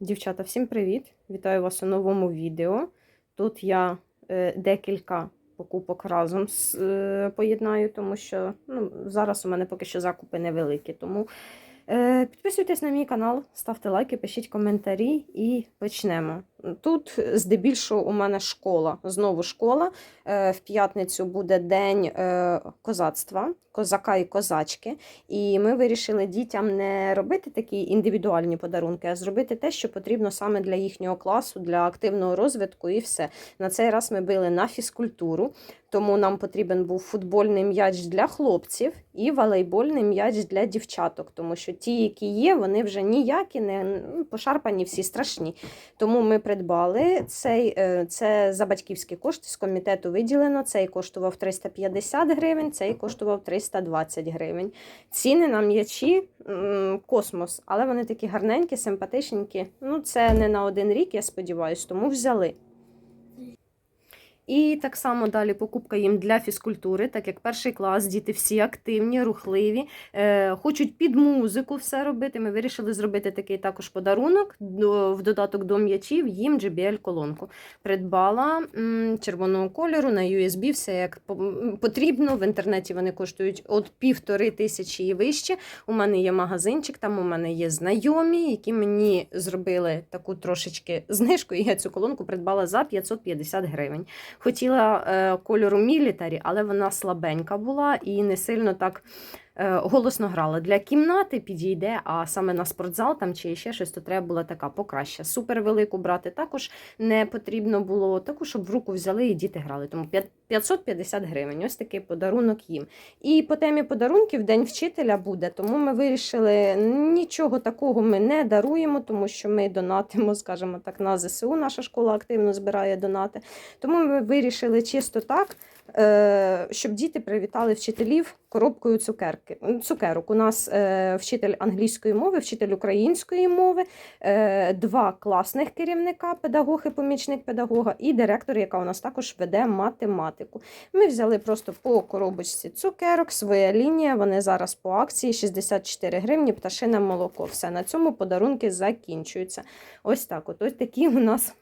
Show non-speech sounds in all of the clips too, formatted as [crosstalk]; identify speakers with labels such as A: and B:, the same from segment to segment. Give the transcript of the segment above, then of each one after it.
A: Дівчата, всім привіт! Вітаю вас у новому відео. Тут я е, декілька покупок разом з, е, поєднаю, тому що ну, зараз у мене поки що закупи невеликі. Тому підписуйтесь на мій канал, ставте лайки, пишіть коментарі і почнемо. Тут здебільшого у мене школа. Знову школа. Е, в п'ятницю буде день е, козацтва, козака і козачки. І ми вирішили дітям не робити такі індивідуальні подарунки, а зробити те, що потрібно саме для їхнього класу, для активного розвитку і все. На цей раз ми били на фізкультуру, тому нам потрібен був футбольний м'яч для хлопців і волейбольний м'яч для дівчаток, тому що ті, які є, вони вже ніякі, не ну, пошарпані, всі страшні. Тому ми придбали цей, е, це за батьківські кошти з комітету виділено. Цей коштував 350 гривень, цей коштував 320 гривень. Ціни на м'ячі космос, але вони такі гарненькі, симпатичненькі. Ну, це не на один рік, я сподіваюся, тому взяли. І так само далі покупка їм для фізкультури, так як перший клас, діти всі активні, рухливі, е, хочуть під музику все робити. Ми вирішили зробити такий також подарунок до, в додаток до м'ячів, їм JBL-колонку. Придбала м, червоного кольору на USB, все як потрібно. В інтернеті вони коштують від півтори тисячі і вище. У мене є магазинчик, там у мене є знайомі, які мені зробили таку трошечки знижку, і я цю колонку придбала за 550 гривень. Хотіла е, кольору мілітарі, але вона слабенька була і не сильно так голосно грала. Для кімнати підійде, а саме на спортзал там чи ще щось, то треба була така покраща. Супер велику брати також не потрібно було, таку, щоб в руку взяли і діти грали. Тому п'ят- 550 гривень. Ось такий подарунок їм. І по темі подарунків День вчителя буде, тому ми вирішили нічого такого ми не даруємо, тому що ми донатимо, [laughs] скажімо так, на ЗСУ. Наша школа активно збирає донати. Тому ми вирішили чисто так, е, щоб діти привітали вчителів коробкою цукерки. цукерок. У нас е, вчитель англійської мови, вчитель української мови, е, два класних керівника, педагог і помічник педагога, і директор, яка у нас також веде математику. Ми взяли просто по коробочці цукерок, своя лінія. Вони зараз по акції 64 гривні, пташине молоко. Все на цьому подарунки закінчуються. Ось так. От ось такі у нас.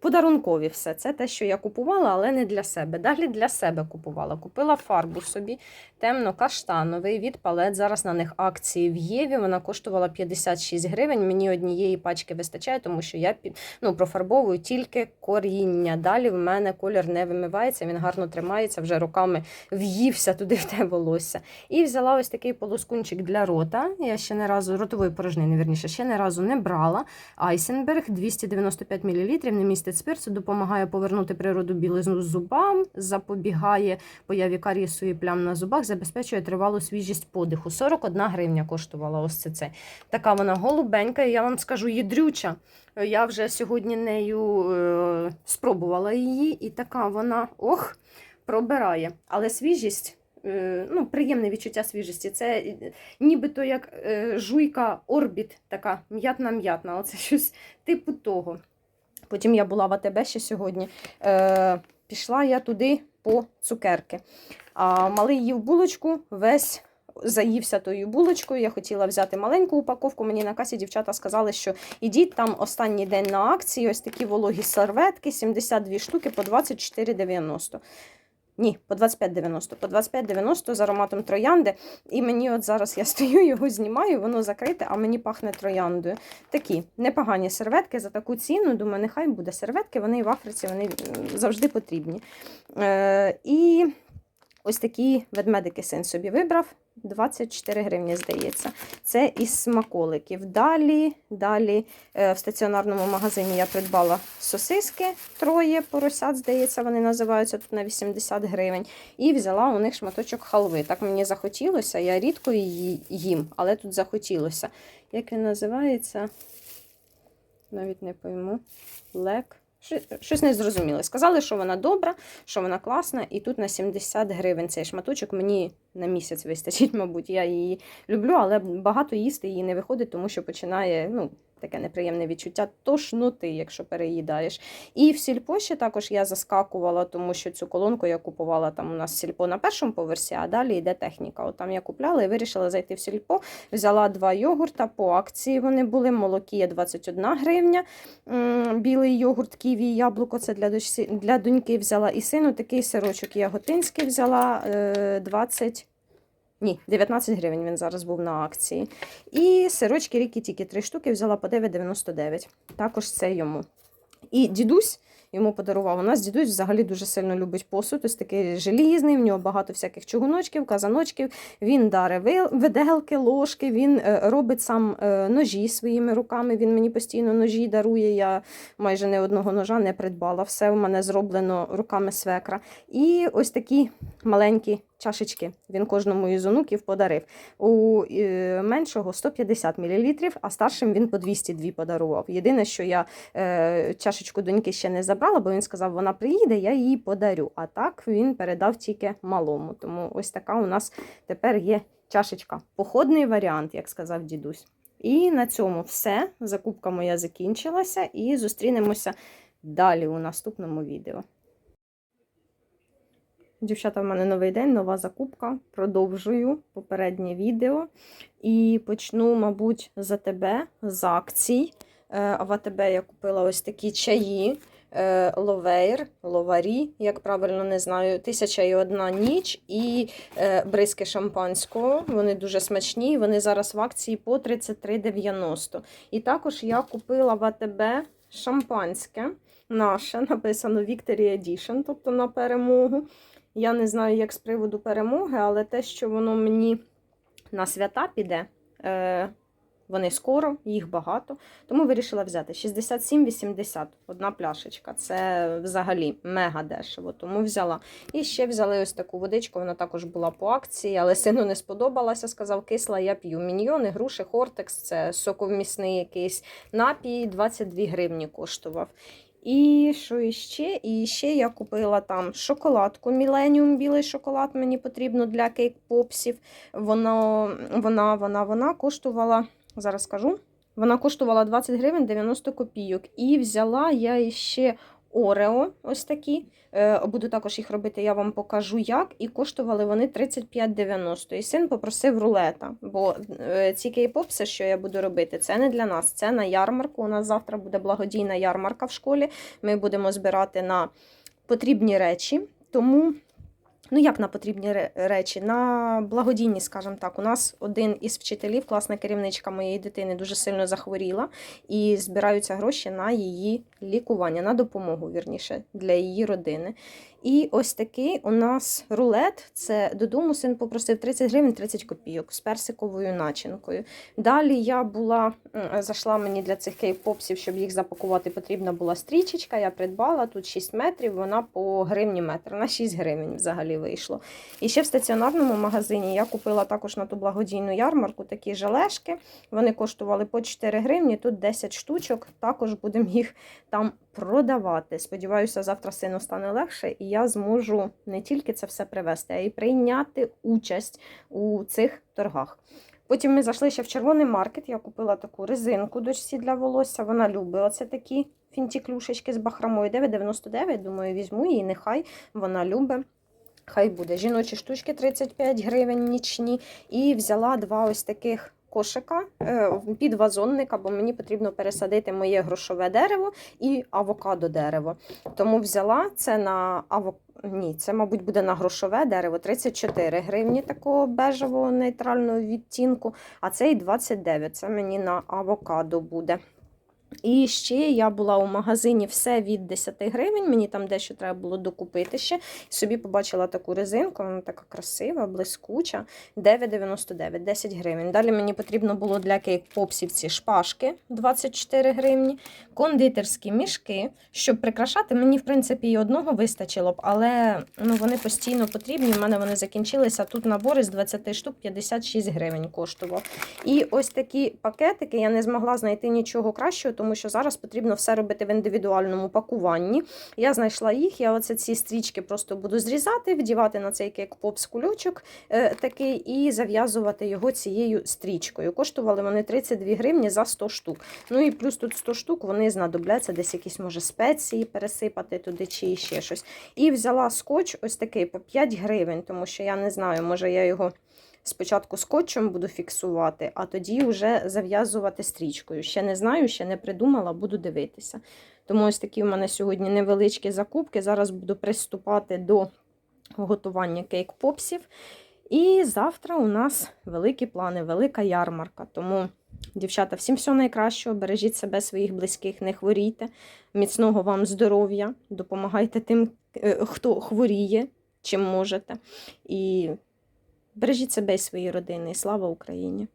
A: Подарункові все. Це те, що я купувала, але не для себе. Далі для себе купувала. Купила фарбу собі темно-каштановий від палет. Зараз на них акції в Єві. Вона коштувала 56 гривень. Мені однієї пачки вистачає, тому що я ну, профарбовую тільки коріння. Далі в мене колір не вимивається, він гарно тримається, вже роками в'ївся туди в те волосся. І взяла ось такий полоскунчик для рота. Я ще не разу ротової порожнини, вірніше, ще не разу не брала. Айсенберг 295 мл, не містить спирту, допомагає повернути природу білизну зубам, запобігає появі карієсу і плям на зубах, забезпечує тривалу свіжість подиху. 41 гривня коштувала ось це. це. Така вона голубенька, і я вам скажу, їдрюча. Я вже сьогодні нею е, спробувала її, і така вона ох, пробирає. Але свіжість. е, Ну, приємне відчуття свіжості. Це е, нібито як е, жуйка орбіт, така м'ятна-м'ятна. Оце щось типу того. Потім я була в АТБ ще сьогодні. Е, пішла я туди по цукерки. А малий їв булочку, весь заївся тою булочкою. Я хотіла взяти маленьку упаковку. Мені на касі дівчата сказали, що ідіть там останній день на акції. Ось такі вологі серветки, 72 штуки по 24,90. Ні, по 25,90. По 25,90 з ароматом троянди. І мені от зараз я [laughs] стою, його знімаю, воно закрите, а мені пахне трояндою. Такі непогані серветки за таку ціну. Думаю, нехай буде серветки, вони в Африці вони завжди потрібні. Е, і ось такі ведмедики син собі вибрав. 24 гривні, здається. Це із смаколиків. Далі, далі е, в стаціонарному магазині я придбала сосиски, троє поросят, здається, вони називаються тут на 80 гривень. І взяла у них шматочок халви. Так мені захотілося, я рідко її їм, але тут захотілося. Як він називається? Навіть не пойму. Лек. Щось- не зрозуміло. Сказали, що вона добра, що вона класна, і тут на 70 гривень цей шматочок мені на місяць вистачить, [laughs] мабуть. Я її люблю, але багато їсти її не виходить, тому що починає ну, таке неприємне відчуття тошноти, якщо переїдаєш. І в сільпо ще також я заскакувала, тому що цю колонку я купувала там у нас сільпо на першому поверсі, а далі йде техніка. От там я купляла і вирішила зайти в сільпо. Взяла два йогурта по акції. Вони були. Молокія 21 гривня. Білий йогурт, ківі, яблуко. Це для дочці, для доньки взяла. І сину такий сирочок яготинський взяла е, 20. Ні, 19 гривень він зараз був на акції. І сирочки ріки тільки три штуки взяла по 9,99. Також це йому. І дідусь йому подарував. У нас дідусь взагалі дуже сильно любить посуд. Ось такий желізний, в нього багато всяких чугуночків, казаночків. Він даре ви- виделки, ложки, він е, робить сам е, ножі своїми руками. Він мені постійно ножі дарує. Я майже не одного ножа не придбала. Все в мене зроблено руками свекра. І ось такі маленькі чашечки. Він кожному із онуків подарив. У е, меншого 150 мл, а старшим він по 202 подарував. Єдине, що я е, чашечку доньки ще не забрала, бо він сказав, вона приїде, я її подарю. А так він передав тільки малому. Тому ось така у нас тепер є чашечка. Походний варіант, як сказав дідусь. І на цьому все. Закупка моя закінчилася, і зустрінемося далі у наступному відео. Дівчата, в мене новий день, нова закупка. Продовжую попереднє відео. І почну, мабуть, за тебе з акцій. Е, А в АТБ я купила ось такі чаї. е, Ловейр, ловарі, як правильно не знаю, тисяча і одна ніч і е, бризки шампанського. Вони дуже смачні. Вони зараз в акції по 33,90. І також я купила в АТБ шампанське наше, написано Victory Edition, тобто на перемогу. Я не знаю, як з приводу перемоги, але те, що воно мені на свята піде, е, вони скоро, їх багато. Тому вирішила взяти 67,80 одна пляшечка. Це взагалі мега дешево, тому взяла. І ще взяли ось таку водичку, вона також була по акції, але сину не сподобалася. Сказав, кисла, я п'ю. Міньйони, груші, хортекс, це соковмісний якийсь напій, 22 гривні коштував. І що іще? І ще я купила там шоколадку Millennium, білий шоколад мені потрібно для кейк-попсів. Вона, вона, вона, вона коштувала, зараз скажу, вона коштувала 20 гривень 90 копійок. І взяла я іще Орео, ось такі. Е, Буду також їх робити, я вам покажу як. І коштували вони 35,90. І син попросив рулета. Бо е, ці кей-попси, що я буду робити, це не для нас, це на ярмарку. У нас завтра буде благодійна ярмарка в школі. Ми будемо збирати на потрібні речі. Тому. Ну, як на потрібні речі? На благодійні, скажімо так. У нас один із вчителів, класна керівничка моєї дитини, дуже сильно захворіла, і збираються гроші на її лікування, на допомогу, вірніше, для її родини. І ось такий у нас рулет. Це додому син попросив 30 гривень 30 копійок з персиковою начинкою. Далі я була, зайшла мені для цих кейп-попсів, щоб їх запакувати, потрібна була стрічечка. Я придбала тут 6 метрів, вона по гривні метр, на 6 гривень взагалі вийшло. І ще в стаціонарному магазині я купила також на ту благодійну ярмарку такі жалешки. Вони коштували по 4 гривні, тут 10 штучок. Також будемо їх там продавати. Сподіваюся, завтра сину стане легше, і я зможу не тільки це все привезти, а й прийняти участь у цих торгах. Потім ми зайшли ще в червоний маркет. Я купила таку резинку дочці для волосся. Вона любить оце такі фінтіклюшечки з бахромою. 9,99. Думаю, візьму її, нехай вона любить. Хай буде. Жіночі штучки 35 гривень нічні. І взяла два ось таких кошика е, під вазонника, бо мені потрібно пересадити моє грошове дерево і авокадо дерево. Тому взяла це на аво... Ні, це, мабуть, буде на грошове дерево 34 гривні такого бежевого нейтрального відтінку, а цей 29. Це мені на авокадо буде. І ще я була у магазині все від 10 гривень. Мені там дещо треба було докупити ще. Собі побачила таку резинку, вона така красива, блискуча. 9,99, 10 гривень. Далі мені потрібно було для кейк-попсів ці шпажки 24 гривні, кондитерські мішки, щоб прикрашати. Мені, в принципі, і одного вистачило б, але ну, вони постійно потрібні. У мене вони закінчилися. Тут набор із 20 штук 56 гривень коштував. І ось такі пакетики я не змогла знайти нічого кращого, тому що зараз потрібно все робити в індивідуальному пакуванні. Я знайшла їх, я оце ці стрічки просто буду зрізати, вдівати на цей кейк попс кульочок е, такий і зав'язувати його цією стрічкою. Коштували вони 32 гривні за 100 штук. Ну і плюс тут 100 штук вони знадобляться десь якісь, може, спеції пересипати туди чи ще щось. І взяла скотч ось такий по 5 гривень, тому що я не знаю, може я його спочатку скотчем буду фіксувати, а тоді вже зав'язувати стрічкою. Ще не знаю, ще не придумала, буду дивитися. Тому ось такі в мене сьогодні невеличкі закупки. Зараз буду приступати до готування кейк-попсів. І завтра у нас великі плани, велика ярмарка. Тому, дівчата, всім всього найкращого. Бережіть себе, своїх близьких, не хворійте. Міцного вам здоров'я, допомагайте тим, е, хто хворіє, чим можете. І бережіть себе і свої родини. І слава Україні!